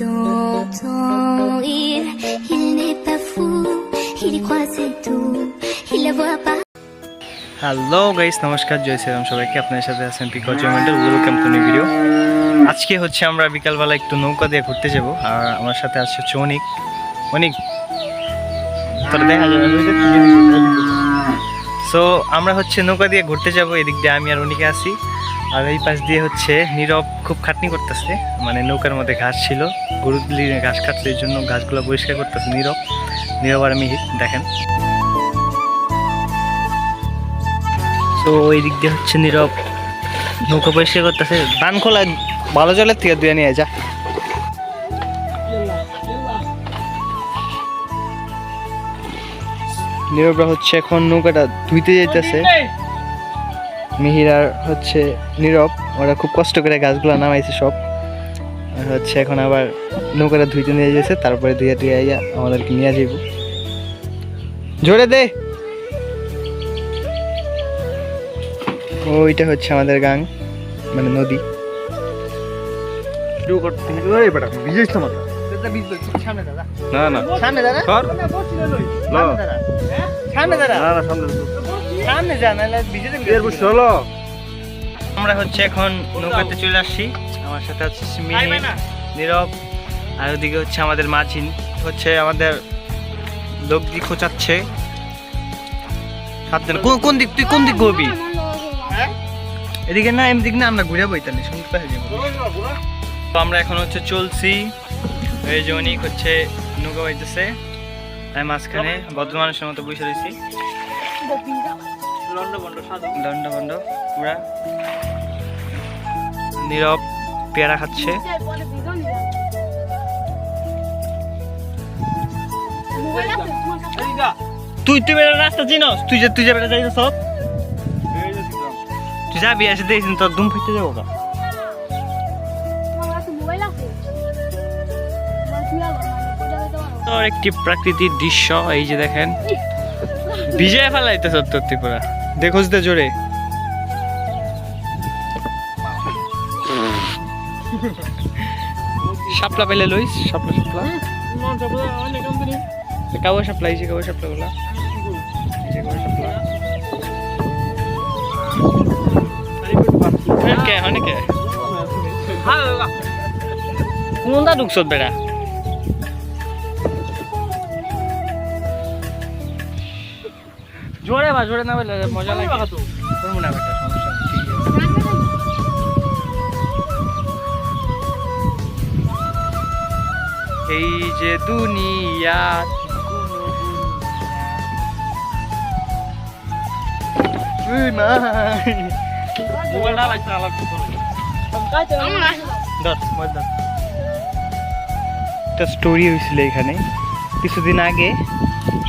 Il, il n'est pas fou, il croit c'est tout, il la voit pas. Hello guys নমস্কার জয় শ্রীরাম সবাইকে। আপনার সাথে আছেন পিকল জয়মেন্টাল ওয়েলকাম টু নিউ ভিডিও আজকে হচ্ছে আমরা বিকালবেলা একটু নৌকা দিয়ে ঘুরতে যাব আর আমার সাথে হচ্ছে অনিক অনিক তোর দেখা যাবে সো আমরা হচ্ছে নৌকা দিয়ে ঘুরতে যাব, এদিক দিয়ে আমি আর অনিকে আসি আর এই পাশ দিয়ে হচ্ছে নীরব খুব খাটনি করতেছে মানে নৌকার মধ্যে ঘাস ছিল গরুগুলি ঘাস কাটছে এই জন্য ঘাসগুলো পরিষ্কার করতেছে নীরব। নীরব আর আমি দেখেন। তো ওই দিক দিয়ে হচ্ছে নীরব নৌকা পরিষ্কার করতেছে। বান খোলা, ভালো জলের থেকে দুয়ে নিয়ে যা। নীরবরা হচ্ছে এখন নৌকাটা ধুইতে যাইতেছে। মিহির আর হচ্ছে নীরব, ওরা খুব কষ্ট করে গাছগুলো নামাইছে সব। আর হচ্ছে এখন আবার নৌকাটা ধুইতে নিয়ে যেতেছে তারপরে ধুয়ে ধুয়ে আইয়া আমাদেরকে নিয়ে যাইব। জোরে দে! ওইটা হচ্ছে আমাদের গাং মানে নদী। না সামনে সামনে সামনে না না সামনে সামনে যা নাহলে ভিজে এর বুঝ আমরা হচ্ছে এখন নৌকাতে চলে আসছি। আমার সাথে হচ্ছে নীরব আর ওদিকে হচ্ছে আমাদের মাঝিন। হচ্ছে আমাদের লোক দিক খোঁচাচ্ছে। সাবধান। কোন কোন দিক তুই কোন দিক ঘুরবি? এদিকে না এমদিক না আমরা ঘুরে বইতালি সমুদ্র পাশে যাব। তো আমরা এখন হচ্ছে চলছি। এই যে অনেক হচ্ছে নৌকা বাইতেছে। আমি মাঝখানে ভদ্র মানুষের মতো বসে রয়েছি। দণ্ড বন্ড পুরা। নীরব পেয়ারা খাচ্ছে। তুই তুই বেটা রাস্তা চিনস? তুই যে তুই যে বেটা সব তুই যাবি, এসে দেখছিস তোর দুম ফিরতে যাব কা তোর একটি প্রাকৃতিক দৃশ্য, এই যে দেখেন। ভিজে ফেলাইতে সত্য ত্রিপুরা দেখোস দে জোরে। সাপলা পেলে লইস, শাপলা শাপলা। কাবো শাপলা, এই যে কাবো শাপলা গুলা এই যে কাবো শাপলা। কে অনেকে কোনটা ঢুকছত বেড়া? জোরে বা জোরে না বলে মজা লাগে। করব না বেটা সমস্যা। এই যে দুনিয়া একটা স্টোরি হয়েছিল এখানে। কিছুদিন আগে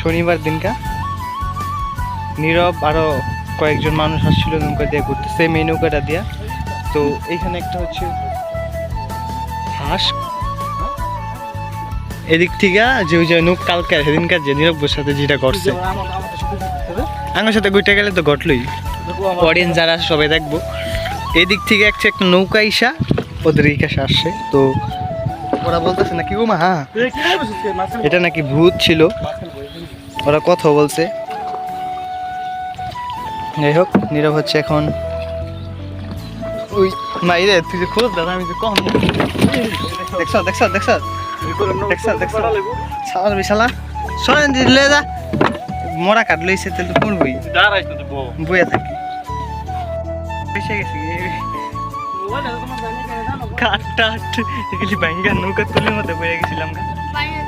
শনিবার দিনকা নীরব আরও কয়েকজন মানুষ আসছিল নৌকা দিয়ে ঘুরতে সেম এই নৌকাটা দিয়া। তো এখানে একটা হচ্ছে হাঁস। এদিক থেকে যে ওই যে নৌক কালকে সেদিনকার যে নীরবের সাথে যেটা ঘটছে। আমার সাথে গুইটা গেলে তো ঘটলই। অডিয়েন্স যারা সবাই দেখব। এদিক থেকে একটা একটা নৌকা ইসা ওদের এই কাছে আসছে। তো ওরা বলতেছে নাকি ও মা হ্যাঁ এটা নাকি ভূত ছিল। ওরা কথা বলছে। যাই হোক নীরব হচ্ছে এখন। ওই মাই রে তুই যে খোঁজ দাদা আমি যে কম। দেখছ দেখছ দেখছ? দেখছ দেখছ? সালার বিশালা শোনেন দিলে যা মরা কাট লইছে তাহলে কোন বই বইয়া থাকি। এসে গেছি কাট টাট এগুলি নৌকা তুলির মধ্যে বইয়া গেছিলাম গা।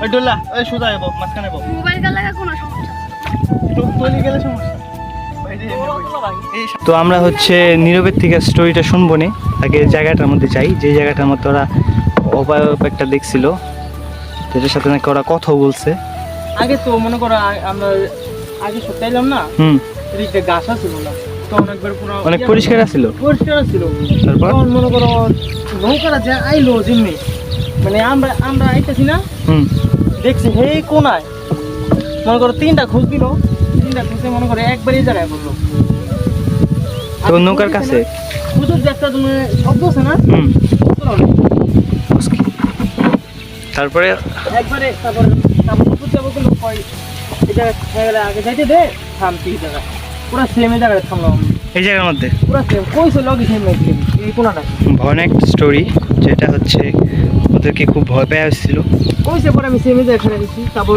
ওই ডোলা ওই সুদা এবো মাঝখানে মোবাইল কার কোনো সমস্যা চলে গেলে সমস্যা। তো আমরা হচ্ছে নীরবের থেকে স্টোরিটা শুনব নি। আগে জায়গাটার মধ্যে যাই। যে জায়গাটার মধ্যে ওরা অবায়ব একটা দেখছিল যেটার সাথে নাকি ওরা কথা বলছে। আগে তো মনে করো আমরা আগে সপ্তাহে না? হুম। গাছ ছিল না তো অনেকবার অনেক পরিষ্কার ছিল। পরিষ্কার ছিল তারপর? মনে করো যে আইলো মানে আমরা আমরা আইতেছি না। হুম। দেখছি হে কোনায়? মনে করো তিনটা খোঁজ দিল। তিনটা খুঁজে মনে করো একবারই জায়গায় করল তো নৌকার কাছে? খুঁজুর যে একটা তুমি শব্দ আছে না? তারপরে? একবারে তারপর তারপর যাব কিন্তু কয় এই জায়গায় আগে যাইতে দে থামছি এই জায়গায়। পুরো সেম এই জায়গায় থামলাম এই জায়গার মধ্যে? পুরো সেম কইছে লগে সেম লাগছে এই কোনাটা ভয়ানক স্টোরি যেটা হচ্ছে ওদেরকে খুব ভয় পেয়ে আসছিল। কইছে পরে আমি সেম এই জায়গায় তারপর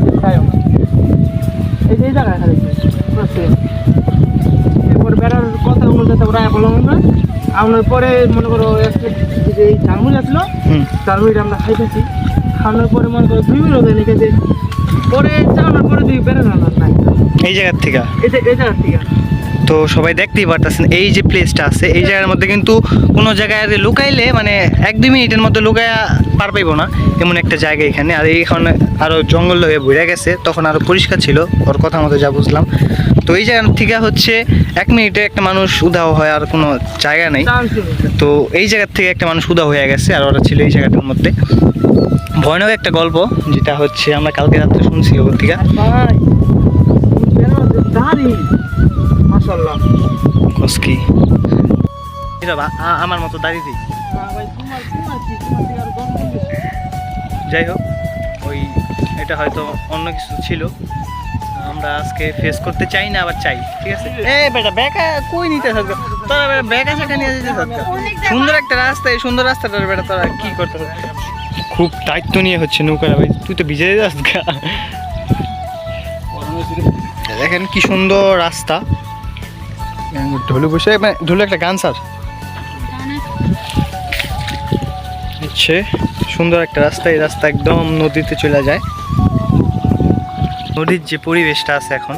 এই জায়গায় same। এরপর বেড়ার কথা অনুযায়ী ওরা বললাম আমরা। আমার পরে মনে করো যে এই ঝালমুড়ি আসলো হুম। আমরা খাইতেছি। খাওয়ানোর পরে মনে করো দুই মিনিট হয়ে পরে চালানোর পরে দুই বেড়ে না নাই এই জায়গার থেকে? এই যে এই জায়গা থেকে। তো সবাই দেখতেই পারতেছেন এই যে প্লেসটা আছে এই জায়গার মধ্যে কিন্তু কোনো জায়গায় আর লুকাইলে মানে এক দুই মিনিটের মধ্যে লুকায়া পার পাইবো না এমন একটা জায়গা এখানে। আর এইখানে আরও জঙ্গল হয়ে ভরে গেছে তখন আরও পরিষ্কার ছিল ওর কথা মতো যা বুঝলাম। তো এই জায়গা থেকে হচ্ছে এক মিনিটে একটা মানুষ উধাও হয় আর কোনো জায়গা নেই। তো এই জায়গার থেকে একটা মানুষ উদা হয়ে গেছে আর ওরা ছিল এই জায়গাটার মধ্যে। ভয়ানক একটা গল্প যেটা হচ্ছে আমরা কালকে রাত্রে শুনছি ওর থেকে কসকি আমার মতো দাঁড়িয়ে দিই। যাই হোক ওই এটা হয়তো অন্য কিছু ছিল। আমরা আজকে ফেস করতে চাই না আবার চাই ঠিক আছে? এ বেটা বেকা কই নিতে থাকবে তোরা বেটা বেকা শাখা নিয়ে যেতে থাকবে সুন্দর একটা রাস্তা এই সুন্দর রাস্তাটার বেটা তোরা কি করতে হবে খুব দায়িত্ব নিয়ে হচ্ছে নৌকাটা ভাই তুই তো ভিজে যাস গা। দেখেন কি সুন্দর রাস্তা। ঢোলু বসে মানে ঢোলু একটা গান স্যার। হচ্ছে সুন্দর একটা রাস্তা এই রাস্তা একদম নদীতে চলে যায়। নদীর যে পরিবেশটা আছে এখন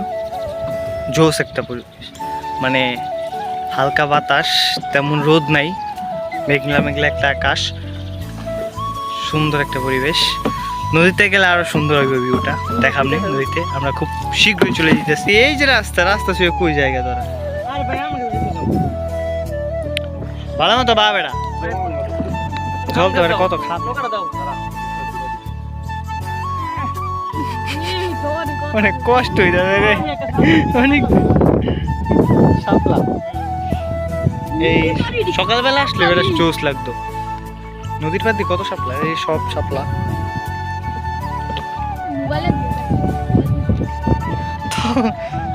জোস একটা পরিবেশ। মানে হালকা বাতাস তেমন রোদ নাই মেঘলা মেঘলা একটা আকাশ। সুন্দর একটা পরিবেশ। নদীতে গেলে আরও সুন্দর হবে ভিউটা দেখাম নেই নদীতে, আমরা খুব শীঘ্রই চলে যেতেছি। এই যে রাস্তা রাস্তা শুয়ে কই জায়গা দাও। ভালো মতো বা বেড়া। জল তো কত অনেক কষ্ট হয়ে যাবে রে। অনেক সাপলা। এই সকালবেলা আসলে বেটা জোস লাগতো। নদীর পাড় দিয়ে কত সাপলা এই সব সাপলা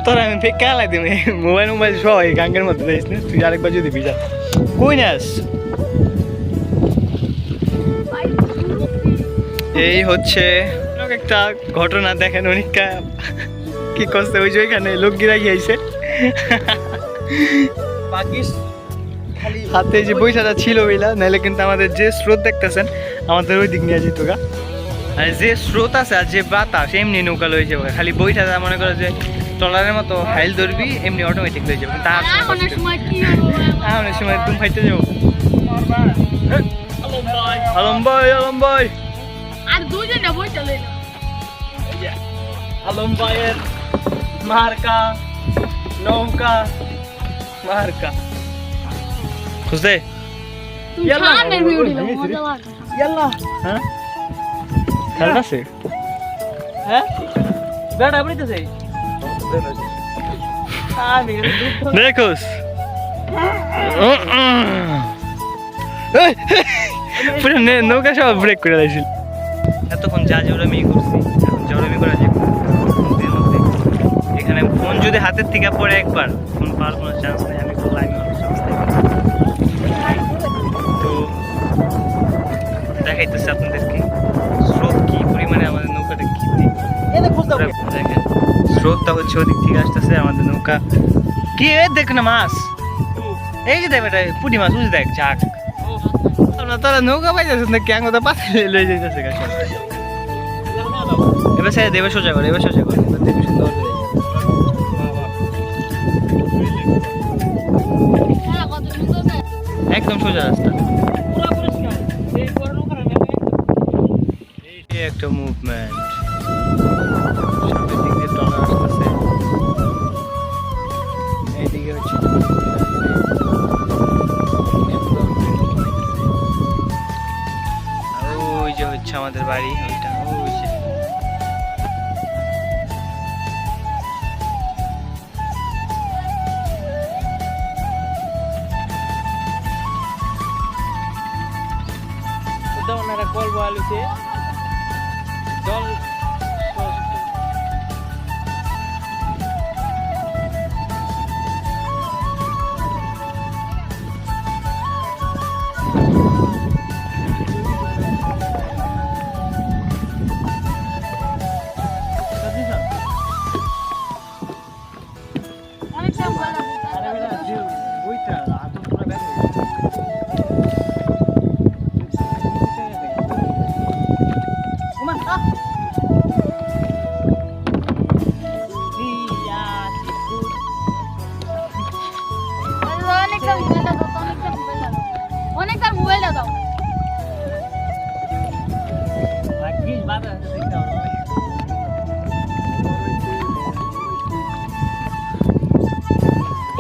তোর আমি কেলা দিম। মোবাইল মোবাইল সহ এই গাঙ্গের মধ্যে যাইস না? তুই আরেকবার যদি ভিজা কই নাস? এই হচ্ছে একটা ঘটনা দেখেন অনেকটা কি করছে? ওই যে ওইখানে লোক গিরা গিয়েছে খালি হাতে যে বৈশাটা ছিল ওইলা নাহলে কিন্তু আমাদের যে স্রোত দেখতেছেন আমাদের ওই দিক নিয়ে যেত গা। আর যে স্রোত আছে আর যে বাতাস এমনি নৌকা লয়ে যাবে খালি বইটা মনে করো যে ট্রলারের মতো হাইল ধরবি এমনি অটোমেটিক লয়ে যাবে। তার অনেক সময় তুমি খাইতে যাব আলম ভাই আলম ভাই আর দুজনে বই চলে আলম ভাইয়ের মার্কা নৌকা মার্কা। খুঁজতে। হ্যাঁ? হ্যাঁ? দেখোস পুরো নৌকা সব ব্রেক করে দিয়েছিল। এতক্ষণ যা জোরামি করছি এখন জোরামি করা। এখানে ফোন যদি হাতের থেকে পড়ে একবার ফোন পাওয়ার কোনো চান্স নেই আমি খুব লাইনে দেখাইতেছে আপনাদেরকে। স্রোত কি পরিমাণে আমাদের নৌকাটা কি দেখেন স্রোতটা হচ্ছে ওদিক থেকে আসতেছে আমাদের নৌকা। কি এ দেখ না মাছ। এই যে এটা পুঁটি মাছ বুঝ দেখ ঝাক। আমরা তোরা নৌকা পাইতেছ না ক্যাং ওটা পাশে লয়ে যাইতেছে এবার স্যার দেবে সোজা করে এবার সোজা করে। এবার দেবে সুন্দর করে একদম সোজা রাস্তা। একটা মুভমেন্ট হচ্ছে ওই যে হচ্ছে আমাদের বাড়ি।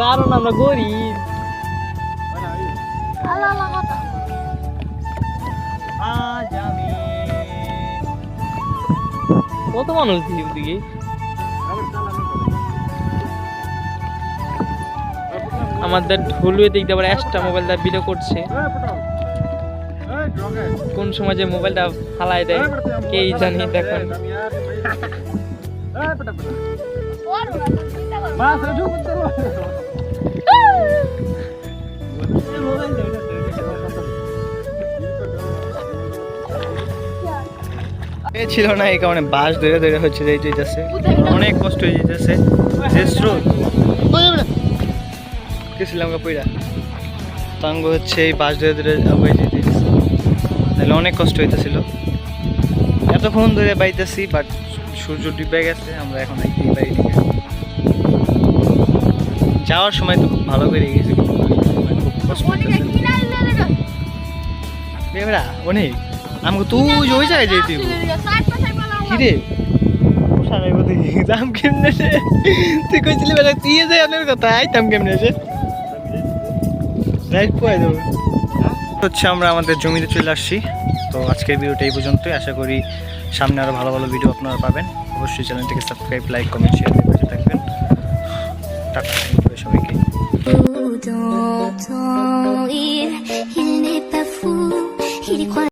কারণ আমরা গরিব। আল্লাহ আল্লাহ কথা আজ আমি কত মানুষ দিকে দিকে আমাদের ঢুলুয়ে দেখতে পারে একটা মোবাইলটা ভিডিও করছে। কোন সময় যে মোবাইলটা ফালাই দেয় কেই জানি দেখুন। ওর ছিল না, এই কারণে বাস ধরে ধরে হচ্ছে যাই যেতেছে অনেক কষ্ট হয়ে যেতেছে যে স্রোত। গেছিলাম পইরা? তাঙ্গ হচ্ছে এই বাস ধরে ধরে আগে যেতেছে তাহলে অনেক কষ্ট হইতেছিল। এতক্ষণ ধরে বাইতেছি বাট সূর্য ডুবে গেছে, আমরা এখন বাড়ি যাওয়ার সময় তো ভালো করে গেছে। বেবরা অনেক আমাকে তুই ওই জায়গায় যেতে। কিরে সারাই বলতে দাম কেমনে তুই কইছিলি বেলা তুই যাই আপনার কথা আইতাম কেমনে রে? রাইট কয়ে দেবো হচ্ছে আমরা আমাদের জমিতে চলে আসছি। তো আজকের ভিডিওটা এই পর্যন্তই। আশা করি সামনে আরও ভালো ভালো ভিডিও আপনারা পাবেন। অবশ্যই চ্যানেলটিকে সাবস্ক্রাইব, লাইক, কমেন্ট শেয়ার করে থাকবেন। টাটা সবাইকে। d'entendre. Il, il n'est pas fou, il y croit.